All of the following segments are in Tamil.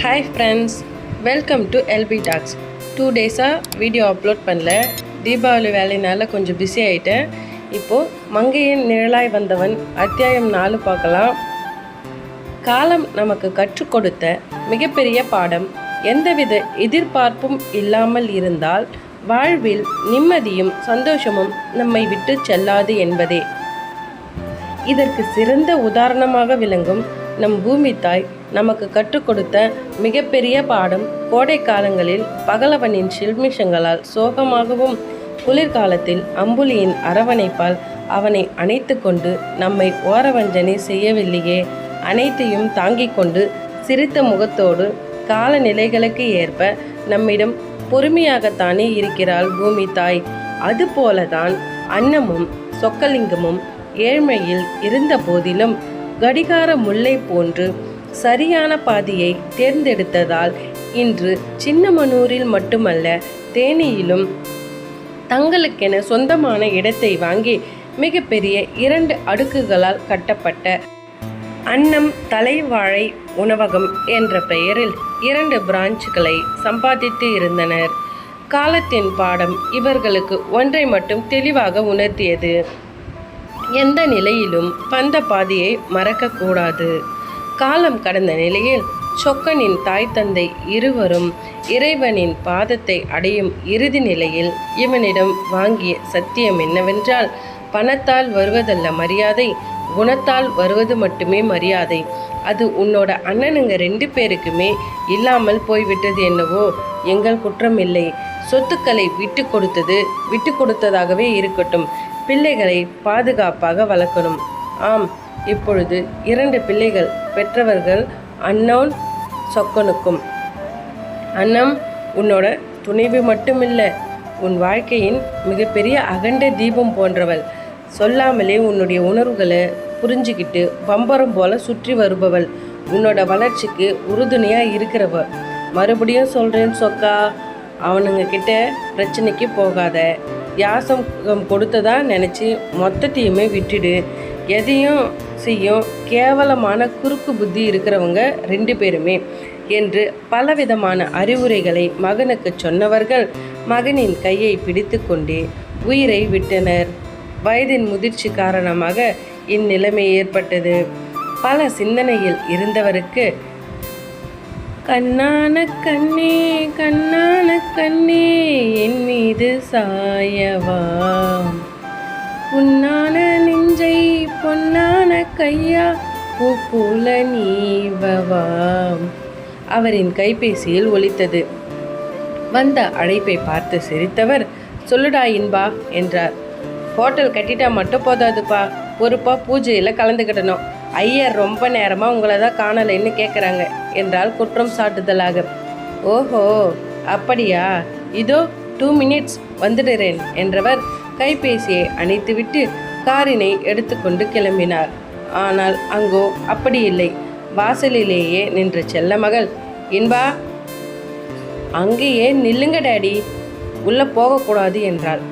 Hi friends welcome to LP talks two டேஸாக வீடியோ அப்லோட் பண்ணல. தீபாவளி வேலையினால் கொஞ்சம் பிஸி ஆகிட்டேன் இப்போது மங்கையின் நிழலாய் வந்தவன் அத்தியாயம் நாலு பார்க்கலாம். காலம் நமக்கு கற்றுக் கொடுத்த மிகப்பெரிய பாடம் எந்தவித எதிர்பார்ப்பும் இல்லாமல் இருந்தால் வாழ்வில் நிம்மதியும் சந்தோஷமும் நம்மை விட்டு செல்லாது என்பதே. இதற்கு சிறந்த உதாரணமாக விளங்கும் நம் பூமி தாய் நமக்கு கற்றுக் கொடுத்த மிகப்பெரிய பாடம் கோடை காலங்களில் பகலவனின் சில்மிஷங்களால் சோகமாகவும் குளிர்காலத்தில் அம்புலியின் அரவணைப்பால் அவனை அணைத்து கொண்டு நம்மை ஓரவஞ்சனை செய்யவில்லையே. அனைத்தையும் தாங்கிக் கொண்டு சிரித்த முகத்தோடு காலநிலைகளுக்கு ஏற்ப நம்மிடம் பொறுமையாகத்தானே இருக்கிறாள் பூமி தாய். அதுபோலதான் அன்னமும் சொக்கலிங்கமும் ஏழ்மையில் இருந்த போதிலும் கடிகார முல்லை போன்று சரியான பாதையை தேர்ந்தெடுத்ததால் இன்று சின்னமனூரில் மட்டுமல்ல தேனியிலும் தங்களுக்கென சொந்தமான இடத்தை வாங்கி மிகப்பெரிய இரண்டு அடுக்குகளால் கட்டப்பட்ட அன்னம் தலைவாழை உணவகம் என்ற பெயரில் இரண்டு பிரான்ச்சுகளை சம்பாதித்து இருந்தனர். காலத்தின் பாடம் இவர்களுக்கு ஒன்றை மட்டும் தெளிவாக உணர்த்தியது. எந்த நிலையிலும் பந்த பாதையை மறக்கக்கூடாது. காலம் கடந்த நிலையில் சொக்கனின் தாய் தந்தை இருவரும் இறைவனின் பாதத்தை அடையும் இறுதி நிலையில் இவனிடம் வாங்கிய சத்தியம் என்னவென்றால் பணத்தால் வருவதல்ல மரியாதை குணத்தால் வருவது மட்டுமே மரியாதை. அது உன்னோட அண்ணனுங்க ரெண்டு பேருக்குமே இல்லாமல் போய்விட்டது என்னவோ? எங்கள் குற்றம் இல்லை. சொத்துக்களை விட்டு கொடுத்தது விட்டு கொடுத்ததாகவே இருக்கட்டும். பிள்ளைகளை பாதுகாப்பாக வளர்க்கணும். ஆம் இப்பொழுது இரண்டு பிள்ளைகள் பெற்றவர்கள் அன்னோன் சொக்கனுக்கும். அன்னம் உன்னோட துணைவு மட்டுமில்லை உன் வாழ்க்கையின் மிகப்பெரிய அகண்ட தீபம் போன்றவள். சொல்லாமலே உன்னுடைய உணர்வுகளை புரிஞ்சுக்கிட்டு பம்பரம் போல சுற்றி வருபவள். உன்னோட வளர்ச்சிக்கு உறுதுணையாக இருக்கிறவ. மறுபடியும் சொல்கிறேன் சொக்கா அவனுங்க கிட்ட பிரச்சனைக்கு போகாத. யாசம் கொடுத்ததா நினச்சி மொத்தத்தையுமே விட்டுடு. எதையும் செய்யும் கேவலமான குறுக்கு புத்தி இருக்கிறவங்க ரெண்டு பேருமே என்று பலவிதமான அறிவுரைகளை மகனுக்கு சொன்னவர்கள் மகனின் கையை பிடித்து கொண்டே உயிரை விட்டனர். வயதின் முதிர்ச்சி காரணமாக இந்நிலைமை ஏற்பட்டது. பல சிந்தனையில் இருந்தவருக்கு கண்ணான கண்ணே கண்ணான கண்ணே என் மீது சாயவா? ஐயா கையா பூ அவரின் கைபேசியில் ஒலித்தது. வந்த அழைப்பை பார்த்து சிரித்தவர் சொல்லுடா இன்பா என்றார். ஹோட்டல் கட்டிட்டா மட்டும் போதாதுப்பா. பொறுப்பா பூஜையில் கலந்துக்கிடணும் ஐயர் ரொம்ப நேரமாக உங்களை தான் காணலைன்னு கேட்குறாங்க என்றால் குற்றம் சாட்டுதலாக. ஓஹோ அப்படியா? இதோ டூ மினிட்ஸ் வந்துடுறேன் என்றவர் கைபேசியை அணைத்துவிட்டு காரினை எடுத்துக்கொண்டு கிளம்பினார். ஆனால் அங்கோ அப்படி இல்லை. வாசலிலேயே நின்ற செல்ல மகள் இன்பா அங்கேயே நில்லுங்க டேடி உள்ளே போகக்கூடாது என்றாள்.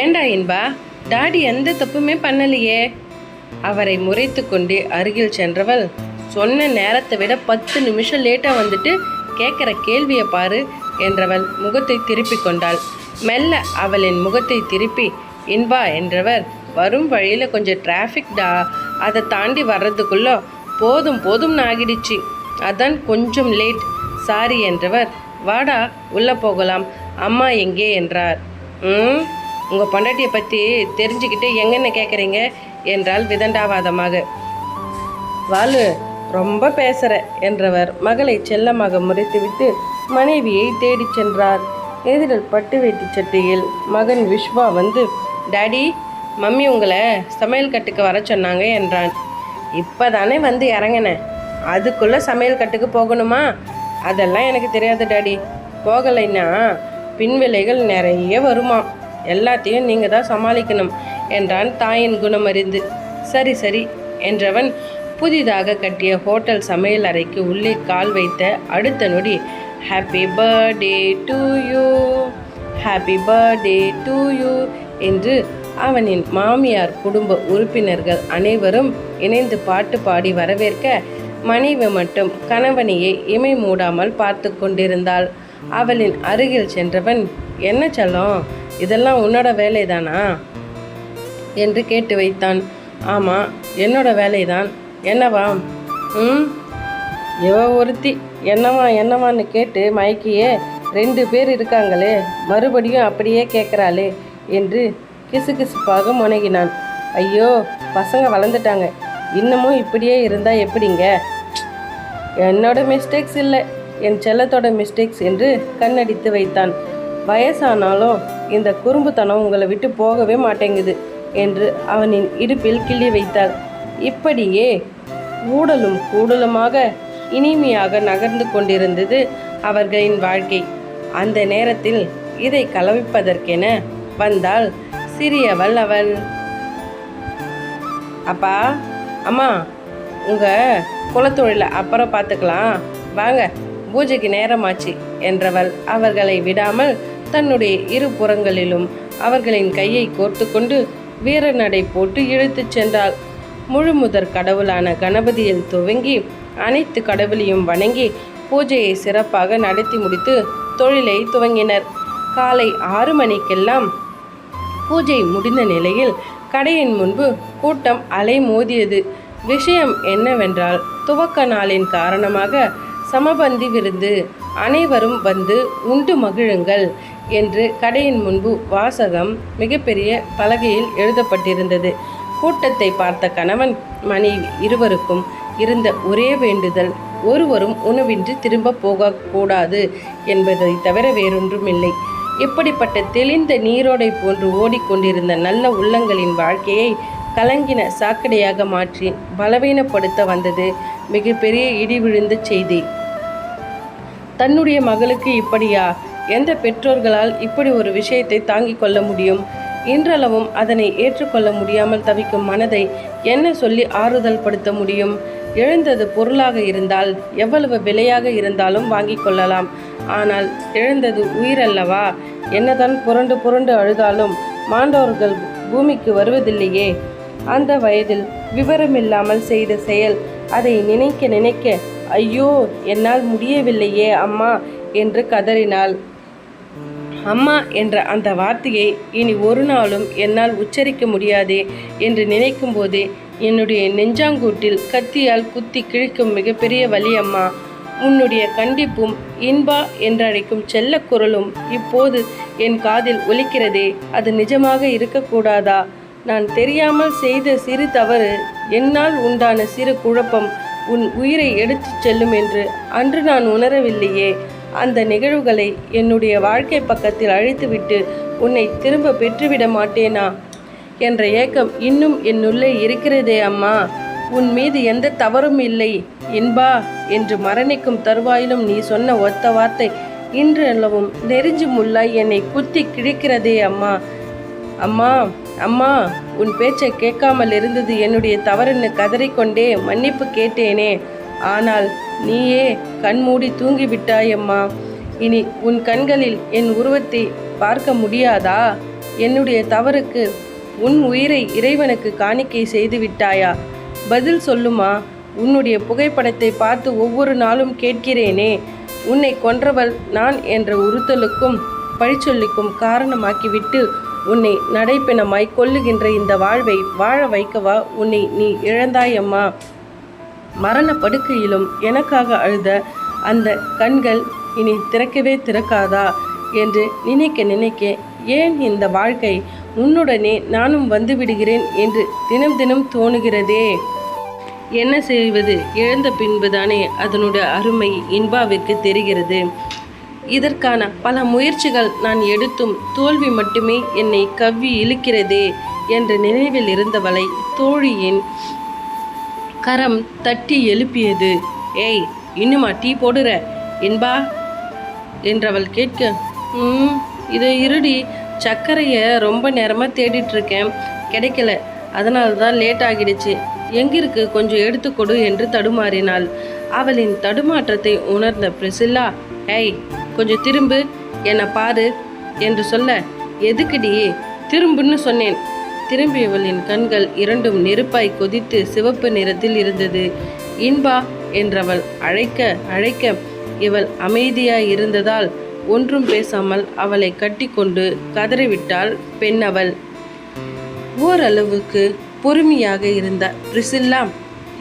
ஏண்டா இன்பா டாடி எந்த தப்புமே பண்ணலையே. அவரை முறைத்து கொண்டே அருகில் சென்றவள் சொன்ன நேரத்தை விட பத்து நிமிஷம் லேட்டாக வந்துட்டு கேட்குற கேள்வியை பாரு என்றவள் முகத்தை திருப்பி கொண்டாள். மெல்ல அவளின் முகத்தை திருப்பி இன்பா என்றவர் வரும் வழியில் கொஞ்சம் டிராஃபிக்டா அதை தாண்டி வர்றதுக்குள்ளே போதும் போதும்னு ஆகிடுச்சு. அதான் கொஞ்சம் லேட் சாரி என்றவர். வாடா உள்ளே போகலாம். அம்மா எங்கே என்றார். ம்? உங்கள் பொண்டாட்டியை பற்றி தெரிஞ்சுக்கிட்டு எங்கன்னு கேட்குறீங்க என்றால் விதண்டாவாதமாக. வாலு ரொம்ப பேசுகிற என்றவர். மகளை செல்லமாக முறைத்துவிட்டு மனைவியை தேடிச் சென்றார். எதிரில் பட்டு வேட்டி சட்டையில் மகன் விஸ்வா வந்து டாடி மம்மி உங்களை சமையல் கட்டுக்கு வர சொன்னாங்க என்றான். இப்போ தானே வந்து இறங்கினேன் அதுக்குள்ளே சமையல் கட்டுக்கு போகணுமா? அதெல்லாம் எனக்கு தெரியாது டாடி. போகலைன்னா பின்விளைகள் நிறைய வருமா? எல்லாத்தையும் நீங்கள் தான் சமாளிக்கணும் என்றான் தாயின் குணமறிந்து. சரி சரி என்றவன் புதிதாக கட்டிய ஹோட்டல் சமையல் அறைக்கு உள்ளே கால் வைத்த அடுத்த நொடி happy birthday to you happy birthday to you என்று அவனின் மாமியார் குடும்ப உறுப்பினர்கள் அனைவரும் இணைந்து பாட்டு பாடி வரவேற்க மனைவி மட்டும் கணவனையே இமை மூடாமல் பார்த்து கொண்டிருந்தாள். அவளின் அருகில் சென்றவன் என்ன செல்லம்? இதெல்லாம் உன்னோட வேலைதானா? என்று கேட்டு வைத்தான். ஆமாம் என்னோட வேலைதான். என்னவா? ம் இவ ஒருத்தி. என்னவா என்னவான்னு கேட்டு மயக்கியே ரெண்டு பேர் இருக்காங்களே மறுபடியும் அப்படியே கேட்குறாளே என்று கிசுகிசுப்பாக முனகினான். ஐயோ பசங்க வளர்ந்துட்டாங்க. இன்னமும் இப்படியே இருந்தால் எப்படிங்க? என்னோட மிஸ்டேக்ஸ் இல்லை. என் செல்லத்தோட மிஸ்டேக்ஸ் என்று கண்ணடித்து வைத்தான். வயசானாலும் இந்த குறும்புத்தனம் உங்களை விட்டு போகவே மாட்டேங்குது என்று அவனின் இடுப்பில் கிள்ளி வைத்தாள் இப்படியே ஊடலும் கூடலுமாக இனிமையாக நகர்ந்து கொண்டிருந்தது அவர்களின் வாழ்க்கை. அந்த நேரத்தில் இதை கலவிப்பதற்கென வந்தால் சிறியவள் அவள் அப்பா அம்மா உங்கள் குலத்தொழிலை அப்புறம் பார்த்துக்கலாம் வாங்க பூஜைக்கு நேரமாச்சு என்றவள் அவர்களை விடாமல் தன்னுடைய இரு புறங்களிலும் அவர்களின் கையை கோர்த்து கொண்டு வீரநடை போட்டு இழுத்துச் சென்றாள். முழுமுதற் கடவுளான கணபதியில் துவங்கி அனைத்து கடவுளையும் வணங்கி பூஜையை சிறப்பாக நடத்தி முடித்து தொழிலை துவங்கினர். காலை ஆறு மணிக்கெல்லாம் பூஜை முடிந்த நிலையில் கடையின் முன்பு கூட்டம் அலை மோதியது விஷயம் என்னவென்றால் துவக்க நாளின் காரணமாக சமபந்தி விருந்து. அனைவரும் வந்து உண்டு மகிழுங்கள் என்று கடையின் முன்பு வாசகம் மிகப்பெரிய பலகையில் எழுதப்பட்டிருந்தது. கூட்டத்தை பார்த்த கணவன் மனைவி இருவருக்கும் இருந்த ஒரே வேண்டுதல் ஒருவரும் உணவின்றி திரும்ப போகக்கூடாது என்பதை தவிர வேறொன்றுமில்லை. இப்படிப்பட்ட தெளிந்த நீரோடை போன்று ஓடிக்கொண்டிருந்த நல்ல உள்ளங்களின் வாழ்க்கையை கலங்கின சாக்கடையாக மாற்றி பலவீனப்படுத்த வந்தது மிகப்பெரிய இடி விழுந்த செய்தி. தன்னுடைய மகளுக்கு இப்படியா? எந்த பெற்றோர்களால் இப்படி ஒரு விஷயத்தை தாங்கிக் கொள்ள முடியும்? இன்றளவும் அதனை ஏற்றுக்கொள்ள முடியாமல் தவிக்கும் மனதை என்ன சொல்லி ஆறுதல் படுத்த முடியும்? இழந்தது பொருளாக இருந்தால் எவ்வளவு விலையாக இருந்தாலும் வாங்கிக் கொள்ளலாம். ஆனால் இழந்தது உயிரல்லவா? என்னதான் புரண்டு புரண்டு அழுதாலும் மாண்டோர்கள் பூமிக்கு வருவதில்லையே. அந்த வயதில் விவரமில்லாமல் செய்த செயல் அதை நினைக்க நினைக்க ஐயோ என்னால் முடியவில்லையே அம்மா என்று கதறினாள். அம்மா என்ற அந்த வார்த்தையை இனி ஒரு நாளும் என்னால் உச்சரிக்க முடியாதே என்று நினைக்கும் போதே என்னுடைய நெஞ்சாங்கூட்டில் கத்தியால் குத்தி கிழிக்கும் மிகப்பெரிய வலி அம்மா. உன்னுடைய கண்டிப்பும் இன்பா என்றழைக்கும் செல்லக் குரலும் இப்போது என் காதில் ஒலிக்கிறதே அது நிஜமாக இருக்கக்கூடாதா? நான் தெரியாமல் செய்த சிறு தவறு என்னால் உண்டான சிறு குழப்பம் உன் உயிரை எடுத்துச் செல்லும் என்று அன்று நான் உணரவில்லையே. அந்த நிகழ்வுகளை என்னுடைய வாழ்க்கை பக்கத்தில் அழித்துவிட்டு உன்னை திரும்ப பெற்றுவிட மாட்டேனா என்ற ஏக்கம் இன்னும் என்னுள்ளே இருக்கிறதே அம்மா. உன் மீது எந்த தவறும் இல்லை. என்பா என்று மரணிக்கும் தருவாயிலும் நீ சொன்ன ஒத்த வார்த்தை இன்று அல்லவும் நெறிஞ்சு முள்ளாய் என்னை குத்தி கிழிக்கிறதே அம்மா. அம்மா அம்மா உன் பேச்சை கேட்காமல் இருந்தது என்னுடைய தவறுன்னு கதறிக்கொண்டே மன்னிப்பு கேட்டேனே. ஆனால் நீயே கண்மூடி தூங்கிவிட்டாயம்மா. இனி உன் கண்களில் என் உருவத்தை பார்க்க முடியாதா? என்னுடைய தவறுக்கு உன் உயிரை இறைவனுக்கு காணிக்கை செய்து விட்டாயா? பதில் சொல்லுமா? உன்னுடைய புகைப்படத்தை பார்த்து ஒவ்வொரு நாளும் கேட்கிறேனே. உன்னை கொன்றவள் நான் என்ற உறுத்தலுக்கும் பழிச்சொல்லிக்கும் காரணமாக்கிவிட்டு உன்னை நடைப்பெணமாய் கொல்லுகின்ற இந்த வாழ்வை வாழ வைக்கவா உன்னை நீ இழந்தாயம்மா? மரண படுக்கையிலும் எனக்காக அழுத அந்த கண்கள் இனி திறக்கவே திறக்காதா என்று நினைக்க நினைக்க ஏன் இந்த வாழ்க்கை உன்னுடனே நானும் வந்து விடுகிறேன் என்று தினம் தினம் தோணுகிறதே? என்ன செய்வது? இழந்த பின்புதானே அதனுடைய அருமை இன்பாவிற்கு தெரிகிறது. இதற்கான பல முயற்சிகள் நான் எடுத்தும் தோல்வி மட்டுமே என்னை கவ்வி இழுக்கிறதே என்ற நினைவில் இருந்தவளை தோழியின் கரம் தட்டி எழுப்பியது. ஏய் இன்னுமா டீ போடுற? என்பா என்றவள் கேட்க ம் இதை இருடி சர்க்கரையை ரொம்ப நேரமாக தேடிட்டுருக்கேன். கிடைக்கல. அதனால தான் லேட் ஆகிடுச்சு. எங்கிருக்கு? கொஞ்சம் எடுத்து கொடு என்று தடுமாறினாள். அவளின் தடுமாற்றத்தை உணர்ந்த பிரிசில்லா ஏய் கொஞ்சம் திரும்பு. என்னை பாரு என்று சொல்ல எதுக்குடி? திரும்புன்னு சொன்னேன். திரும்பியவளின் கண்கள் இரண்டும் நெருப்பாய் கொதித்து சிவப்பு நிறத்தில் இருந்தது. இன்பா என்றவள் அழைக்க அழைக்க இவள் அமைதியாய் இருந்ததால் ஒன்றும் பேசாமல் அவளை கட்டிக்கொண்டு கதறிவிட்டாள் பெண்ணவள் ஓரளவுக்கு பொறுமையாக இருந்த பிரிசில்லா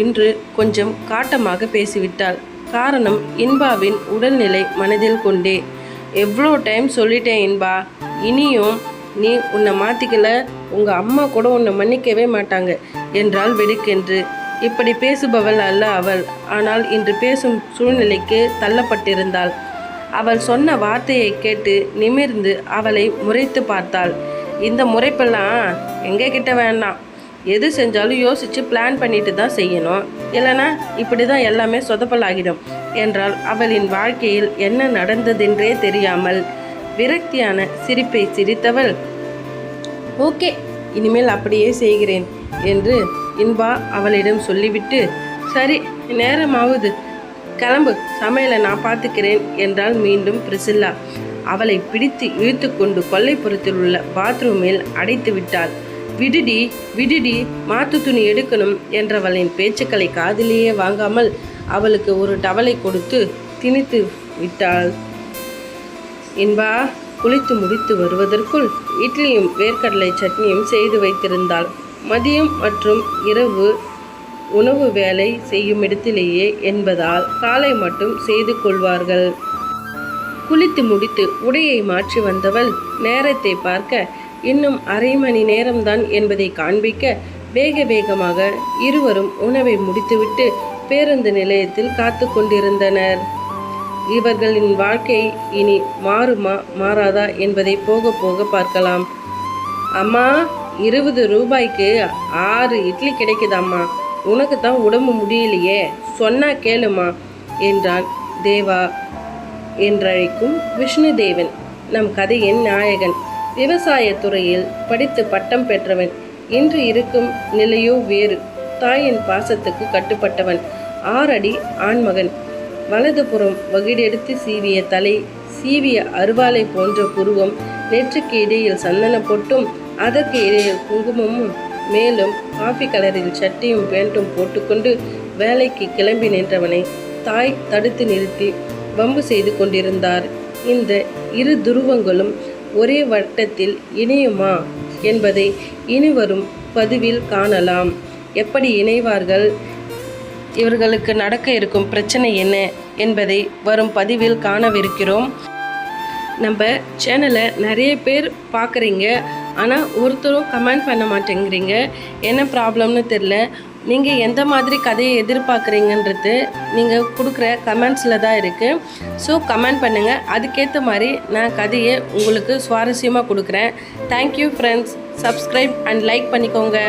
இன்று கொஞ்சம் காட்டமாக பேசிவிட்டாள். காரணம் இன்பாவின் உடல்நிலை மனதில் கொண்டே. எவ்வளோ டைம் சொல்லிட்டேன் இன்பா. இனியும் நீ உன்னை மாற்றிக்கல உங்கள் அம்மா கூட உன்னை மன்னிக்கவே மாட்டாங்க. என்றால் வெடுக்கென்று. இப்படி பேசுபவள் அல்ல அவள். ஆனால் இன்று பேசும் சூழ்நிலைக்கு தள்ளப்பட்டிருந்தாள். அவள் சொன்ன வார்த்தையை கேட்டு நிமிர்ந்து அவளை முறைத்து பார்த்தாள். இந்த முறைப்பெல்லாம் எங்க கிட்ட வேண்டாம். எது செஞ்சாலும் யோசித்து பிளான் பண்ணிட்டு தான் செய்யணும். இல்லைனா இப்படி தான் எல்லாமே சொதப்பலாகிடும் என்றால் அவளின் வாழ்க்கையில் என்ன நடந்ததென்றே தெரியாமல் விரக்தியான சிரிப்பை சிரித்தவள் ஓகே இனிமேல் அப்படியே செய்கிறேன் என்று இன்பா அவளிடம் சொல்லிவிட்டு சரி நேரமாவது. கிளம்பு சமையலை நான் பார்த்துக்கிறேன் என்றால் மீண்டும் பிரிசில்லா. அவளை பிடித்து இழுத்து கொண்டு கொல்லைப்புறத்தில் உள்ள பாத்ரூமில் அடைத்து விட்டாள். விடுடி விடுடி மாத்து துணி எடுக்கணும் என்றவளின் பேச்சுக்களை காதிலேயே வாங்காமல் அவளுக்கு ஒரு டவலை கொடுத்து திணித்து விட்டாள். இன்பா குளித்து முடித்து வருவதற்குள் இட்லியும் வேர்க்கடலை சட்னியும் செய்து வைத்திருந்தாள். மதியம் மற்றும் இரவு உணவு வேலை செய்யும் இடத்திலேயே என்பதால் காலை மட்டும் செய்து கொள்வார்கள். குளித்து முடித்து உடையை மாற்றி வந்தவள் நேரத்தை பார்க்க இன்னும் அரை மணி நேரம்தான் என்பதை காண்பிக்க வேக வேகமாக இருவரும் உணவை முடித்துவிட்டு பேருந்து நிலையத்தில் காத்து கொண்டிருந்தனர். இவர்களின் வாழ்க்கை இனி மாறுமா மாறாதா என்பதை போக போக பார்க்கலாம். அம்மா இருபது ரூபாய்க்கு ஆறு இட்லி கிடைக்குதாம்மா? உனக்கு தான் உடம்பு முடியலையே. சொன்னா கேளுமா? என்றான் தேவா என்றழைக்கும் விஷ்ணுதேவன். நம் கதையின் நாயகன் விவசாயத்துறையில் படித்து பட்டம் பெற்றவன் இன்று இருக்கும் நிலையோ வேறு. தாயின் பாசத்துக்கு கட்டுப்பட்டவன். ஆறடி ஆண்மகன். வலதுபுறம் வகிடெடுத்து சீவிய தலை சீவிய அருவாளை போன்ற புருவம் நெற்றுக்கு இடையில் சந்தன பொட்டும் அதற்கு இடையில் குங்குமமும் மேலும் காஃபி கலரில் சட்டியும் பேண்ட்டும் போட்டுக்கொண்டு வேலைக்கு கிளம்பி நின்றவனை தாய் தடுத்து நிறுத்தி வம்பு செய்து கொண்டிருந்தார். இந்த இரு துருவங்களும் ஒரே வட்டத்தில் இணையுமா என்பதை இனிவரும் பதிவில் காணலாம். எப்படி இணைவார்கள்? இவர்களுக்கு நடக்க இருக்கும் பிரச்சனை என்ன என்பதை வரும் பதிவில் காணவிருக்கிறோம். நம்ம சேனலை நிறைய பேர் பார்க்குறீங்க. ஆனால் ஒருத்தரும் கமெண்ட் பண்ண மாட்டேங்கிறீங்க. என்ன ப்ராப்ளம்னு தெரில நீங்கள் எந்த மாதிரி கதையை எதிர்பார்க்குறீங்கன்றது நீங்கள் கொடுக்குற கமெண்ட்ஸில் தான் இருக்குது ஸோ கமெண்ட் பண்ணுங்கள் அதுக்கேற்ற மாதிரி நான் கதையை உங்களுக்கு சுவாரஸ்யமாக கொடுக்குறேன். Thank you friends subscribe and like பண்ணிக்கோங்க.